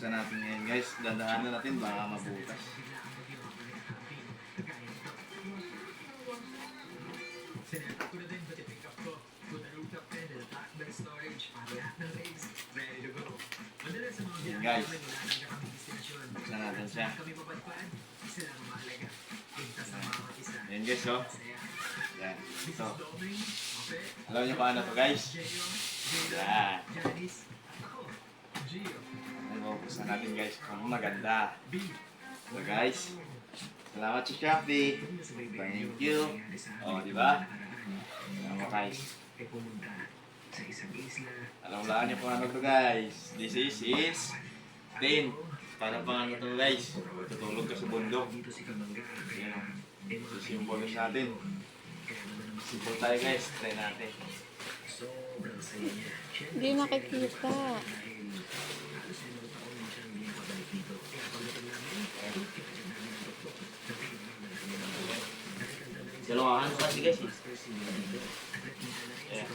Buksan natin ngayon guys. Dadaanan natin baka mabutas. Yan guys. Buksan natin siya. Yan guys oh. Yan. Ito. Alam niyo paano to guys? Yan. Ano, buksan natin guys kung maganda. So guys, salamat sa Shopee. Thank you. O, di ba? Alam mo guys. Alam lang niyo kung ano to guys. This is is tin. Para pang ano to guys. Tutulog ka sa bundok. Yan. Ito yung bonus natin. Simple tayo guys. Try natin. Hindi nakikita. Dalawahan kasi guys eh. Ayan.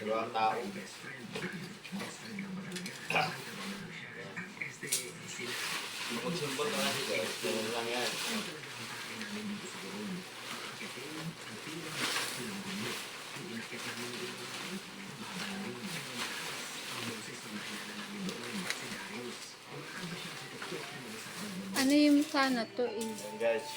Dalawang tao. Mag-symbol ka kasi guys. Ganun lang yan. Ano yung sana to eh? Ayan guys.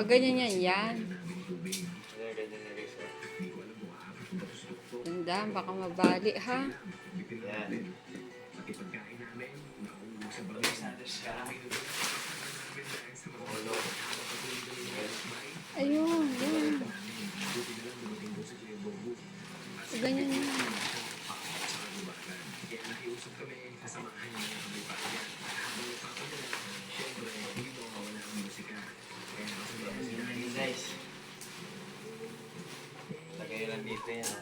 Pag ganyan yan, yan. Ganyan na guys. Tandaan, baka mabali ha. Guys. Ayun, yan. Ganyan yan. Ayan, guys. Dito yan.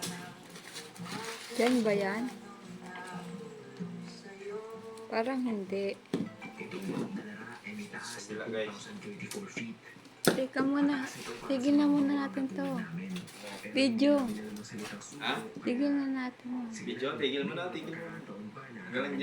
Yan ba yan? Parang hindi. Sila guys. Teka muna. Tigil na muna natin to. Video. Ha? Tigil na natin. Video, tigil mo na, tigil mo. Galing